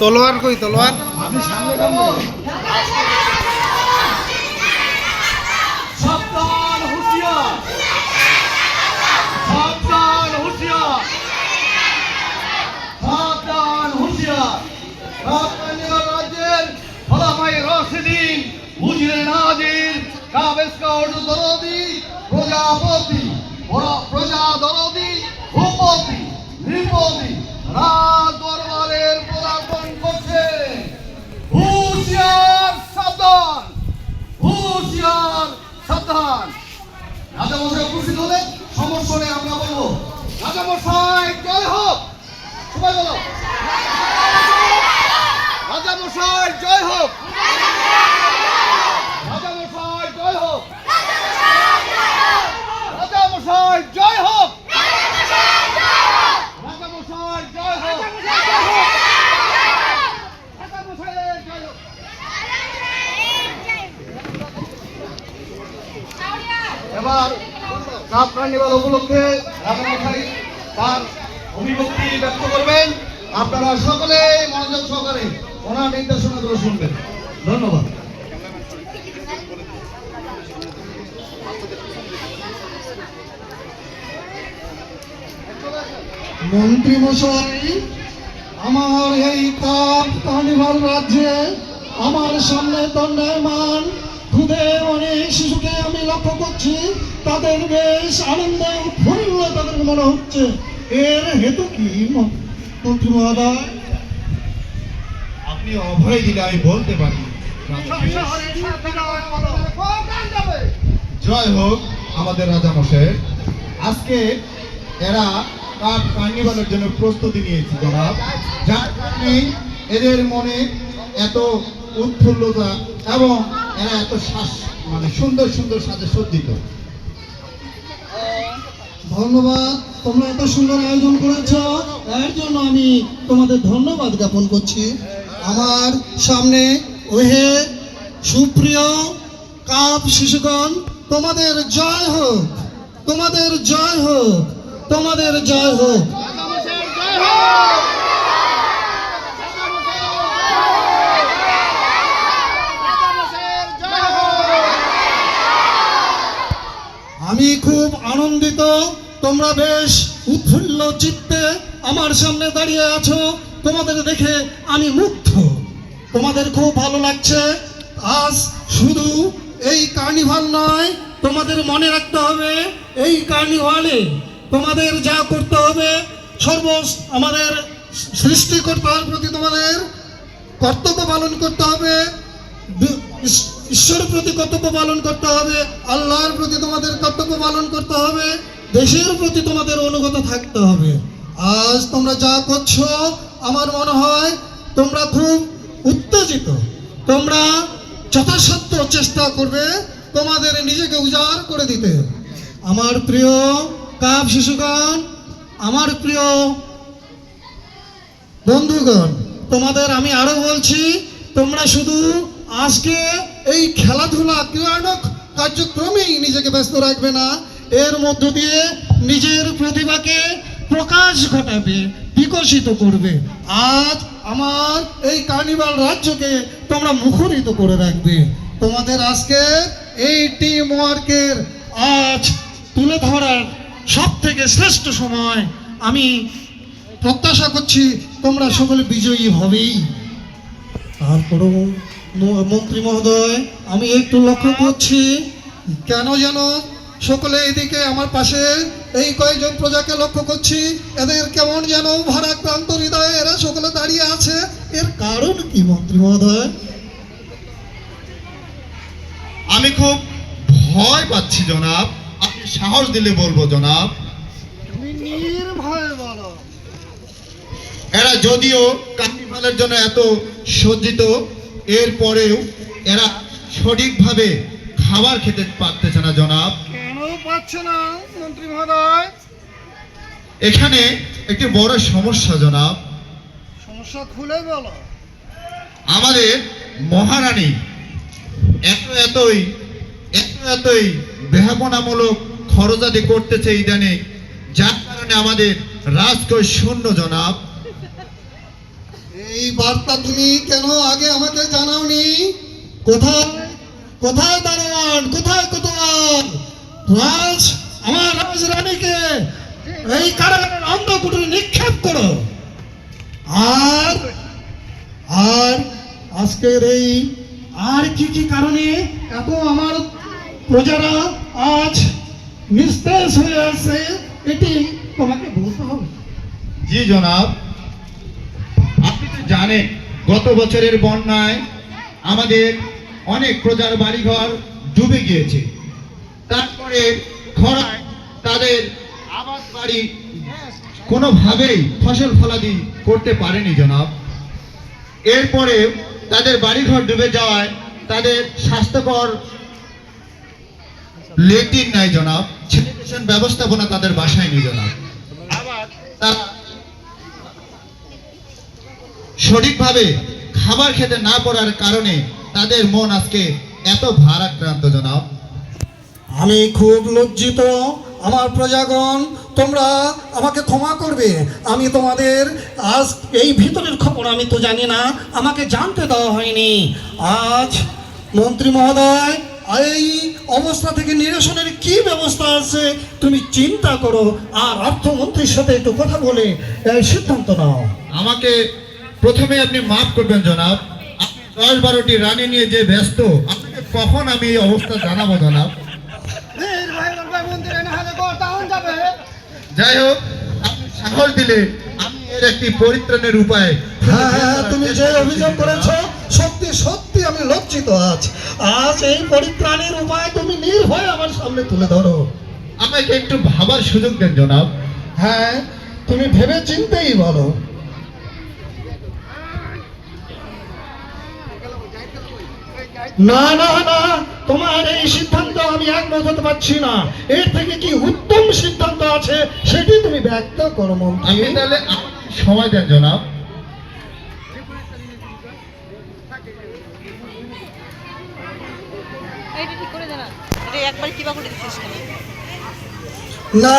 তলোয়ার কই তলোয়ার? নাজির কাবেজ কাউড দরদি প্রজা দরদি ভূপতি নৃপতি রাজ দরবারের পদার্পণ করছে। হুঁশিয়ার সাবধান হুঁশিয়ার সাবধান। রাজামশাই উপস্থিত হলে সমর্থনে আমরা বলব। রাজামশাই, জয় হোক। সবাই বলো। রাজামশাই, জয় হোক রাজামশাই জয় হোক রাজামশাই জয় হোক রাজামশাই জয় হোক রাজামশাই জয় হোক এবার কাপ কার্নিভাল উপলক্ষে রাজামশাই তার অভিভক্তি ব্যক্ত করবেন। আপনারা সকলে মনোযোগ সহকারে ওনার নির্দেশনাগুলো শুনবেন। ধন্যবাদ। মন্ত্রী মশাই আমার এই কাপ কার্নিভাল রাজ্যে আমার সামনে দণ্ডায়মান খুদে অনেক শিশুকে আমি লক্ষ্য করছি। তাদের বেশ আনন্দে উৎফুল্ল তাদের মনে হচ্ছে। এর হেতু কি? আপনি অভয় দিলে আমি বলতে পারি জয় হোক আমাদের রাজা মশাই। আজকে এরা কাপ কার্নিভালের জন্য প্রস্তুতি নিয়েছে, জনাব। যার কারণে এদের মনে এত উৎফুল্লতা এবং এরা এত শ্বাস মানে সুন্দর সুন্দর সাথে সজ্জিত। ধন্যবাদ, তোমরা এত সুন্দর আয়োজন করেছ, এর জন্য আমি তোমাদের ধন্যবাদ জ্ঞাপন করছি। আমার সামনে ওহে সুপ্রিয় কাপ শিশুগণ, তোমাদের জয় হোক, তোমাদের জয় হোক, তোমাদের জয় হোক! আমি খুব আনন্দিত। তোমরা বেশ উৎফুল্ল চিত্তে আমার সামনে দাঁড়িয়ে আছো। তোমাদের দেখে আমি মুগ্ধ। তোমাদের খুব ভালো লাগছে। আজ শুধু এই কার্নিভাল নয়, তোমাদের মনে রাখতে হবে, এই কার্নিভালে তোমাদের যা করতে হবে সর্ব আমাদের সৃষ্টিকর্তার প্রতি তোমাদের কর্তব্য পালন করতে হবে। ঈশ্বরের প্রতি কর্তব্য পালন করতে হবে, আল্লাহর প্রতি তোমাদের কর্তব্য পালন করতে হবে, দেশের প্রতি তোমাদের অনুগত থাকতে হবে। আজ তোমরা যা করছ, আমার মনে হয় তোমরা খুব উত্তেজিত। তোমরা যথাসাধ্য চেষ্টা করবে তোমাদের নিজেকে উজাড় করে দিতে। আমার প্রিয় কাপ শিশুগণ, আমার প্রিয় বন্ধুগণ, তোমাদের আমি আরও বলছি, তোমরা শুধু আজকে এই খেলাধুলা ক্রীড়ানক কার্যক্রমেই নিজেকে ব্যস্ত রাখবে না। এর মধ্য দিয়ে নিজের প্রতিভাকে প্রকাশ ঘটাবে, বিকশিত করবে। আজ আমার এই কার্নিভাল রাজ্যকে তোমরা মুখরিত করে রাখবে। তোমাদের আজকে এই টিম ওয়ার্কের আজ তুলে ধরার সব থেকে শ্রেষ্ঠ সময় আমি প্রত্যাশা করছি তোমরা সকলে বিজয়ী হবেই। তারপরও মন্ত্রী মহোদয় আমি একটু লক্ষ্য করছি কেন যেন সকলে এদিকে আমার পাশে এই কয়েকজন প্রজাকে লক্ষ্য করছি এদের কেমন যেন ভারাক্রান্ত হৃদয়ে এরা সকলে দাঁড়িয়ে আছে। এর কারণ কি মন্ত্রী মহোদয়? আমি খুব ভয় পাচ্ছি জনাব। আপনি সাহস দিলে বলব জনাব। তুমি নির্ভয় বলো। এরা যদিও কার্নিভালের জন্য এত সজ্জিত এরপরেও এরা সঠিকভাবে খাবার খেতে পারতেছে না জনাব। কেন পাচ্ছে না মন্ত্রী মহোদয়? এখানে একটি বড় সমস্যা জনাব। সমস্যা খুলে বলো। আমাদের মহারানী এত এতই এত এতই বেহাপনামূলক খরচাদি করতেছে ইদানে যার কারণে কারণে আমাদের রাজকোষ শূন্য জনাব। এই বার্তা তুমি কেন আগে আমাকে জানাওনি? কোথায়? কোথায় দারোয়ান? কোথায় কোথায় রাজ আমার রাজরানীকে এই কারাগারের অন্ধকুটুরে নিক্ষেপ করো। আর আর আজকের এই আর কি কি কারণে এত আমার প্রজারা আজ নিস্তেজ হয়ে আছে, এটি তোমাকে বলতে হবে। জি জনাব। জানেন গত বছরের বন্যায় আমাদের অনেক প্রজার বাড়িঘর ডুবে গিয়েছে। তারপরে খরায় তাদের আবাদ বাড়ি কোনোভাবেই ফসল ফলাদি করতে পারেনি জনাব। এরপরে তাদের বাড়িঘর ডুবে যাওয়ায় তাদের স্বাস্থ্যকর লেটিন নাই জনাব। স্যানিটেশন ব্যবস্থাপনা তাদের বাসায় নেই জনাব। আবার তারা সঠিকভাবে খাবার খেতে না পারার কারণে তাদের মন আজকে এত ভারাক্রান্ত জনাব। আমি খুব লজ্জিত আমার প্রজাগণ তোমরা আমাকে ক্ষমা করবে। আমি তোমাদের আজ এই ভিতরের খবর আমি তো জানি না আমাকে জানতে দেওয়া হয়নি। আজ মন্ত্রী মহোদয় এই অবস্থা থেকে নিরসনের কি ব্যবস্থা আছে তুমি চিন্তা করো আর অর্থমন্ত্রীর সাথে একটু কথা বলে সিদ্ধান্ত নাও। আমাকে প্রথমে আপনি মাফ করবেন জনাব। আপনি দশ বারোটি রানী নিয়ে যে ব্যস্ত আপনাকে কখন আমি এই অবস্থা জানাব জনাব? যাই হোক আপনি সাহস দিলে আমি এর একটি পরিত্রাণের উপায় হ্যাঁ হ্যাঁ তুমি যে অভিযোগ করেছ সত্যি সত্যি আমি লজ্জিত আজ। আজ এই পরিত্রাণের উপায় তুমি নির্ভয়ে আমার সামনে তুলে ধরো। আমাকে একটু ভাবার সুযোগ দেন জনাব। হ্যাঁ তুমি ভেবে চিন্তেই বলো। না না না তোমার এই সিদ্ধান্ত আমি একমত হতে পারছি না। এর থেকে কি উত্তম সিদ্ধান্ত আছে সেটি তুমি ব্যক্ত করো মন্ত্রী। আপনি তাহলে সময় দেন জনাব। না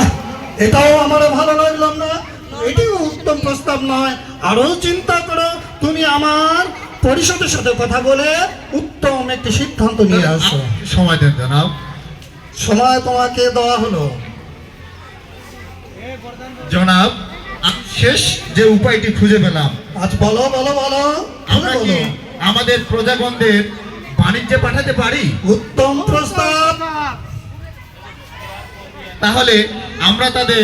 এটাও আমার ভালো লাগলাম না। এটিও উত্তম প্রস্তাব নয়। আরও চিন্তা করো তুমি আমার পরিষদের সাথে কথা বলে একটি সিদ্ধান্ত নিয়ে আসো। সময় দেন জনাব। সময় তোমাকে দেওয়া হলো। জনাব শেষ যে উপায়টি খুঁজে পেলাম। আজ বলো বলো বলো আমরা কি আমাদের প্রজাগণদের বাণিজ্যে পাঠাতে পারি? উত্তম প্রস্তাব। তাহলে আমরা তাদের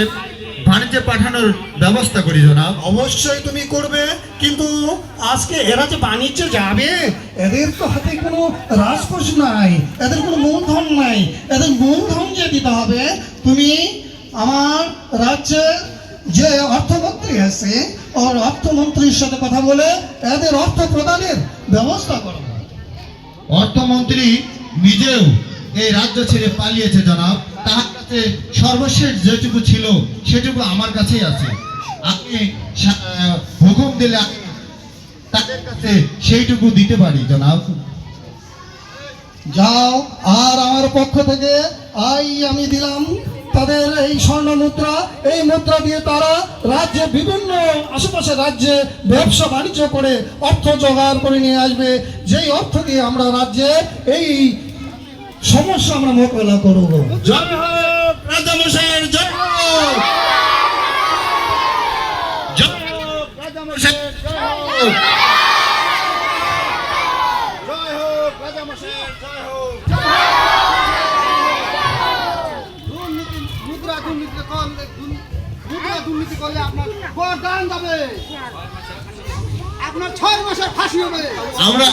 বাণিজ্যে পাঠানোর ব্যবস্থা করি জনাব। অবশ্যই তুমি করবে কিন্তু আজকে এরা যে বাণিজ্য যাবে এদের তো হাতে কোনো রাজকোষ নাই এদের কোনো মূলধন নাই। এদের মূলধন যে দিতে হবে তুমি আমার রাজ্যের যে অর্থমন্ত্রী আছে ওর অর্থমন্ত্রীর সাথে কথা বলে এদের অর্থ প্রদানের ব্যবস্থা করো। অর্থমন্ত্রী নিজেও এই রাজ্য ছেড়ে পালিয়েছে জনাব। তার কাছে সর্বশেষ যেটুকু ছিল সেটুকু আমার কাছেই আছে। আপনি হুকুম দিলে তাদের কাছে সেইটুকু দিতে পারি জনাব। যাও আর আমার পক্ষ থেকে আই আমি দিলাম তাদের এই স্বর্ণ মুদ্রা। এই মুদ্রা দিয়ে তারা রাজ্যে বিভিন্ন আশেপাশে রাজ্যে ব্যবসা বাণিজ্য করে অর্থ জোগাড় করে নিয়ে আসবে। যেই অর্থ দিয়ে আমরা রাজ্যে এই সমস্যা আমরা মোকাবেলা করব। জয় হোক রাজামশাইয়ের জয়। হোক জয় হোক, রাজামশাই, জয়। হোক। জয় হোক রাজামশাই জয় হোক। দুর্নীতি মুদ্রা দুর্নীতি করলে দুর্নী- মুদ্রা দুর্নীতি করলে আপনার গরদান যাবে। আপনার ছয় মাসের ফাঁসি হবে। আমরা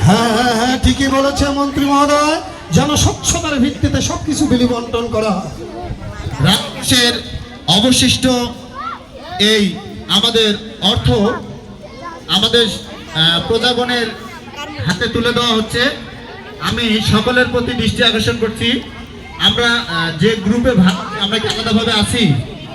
হ্যাঁ হ্যাঁ হ্যাঁ ঠিকই বলেছে মন্ত্রী মহোদয়। যেন স্বচ্ছতার ভিত্তিতে সবকিছু বিলি বন্টন করা হয়। রাজ্যের অবশিষ্ট এই আমাদের অর্থ আমাদের প্রজাগণের হাতে তুলে দেওয়া হচ্ছে। আমি সকলের প্রতি দৃষ্টি আকর্ষণ করছি। আমরা যে গ্রুপে আমরা আলাদাভাবে আছি?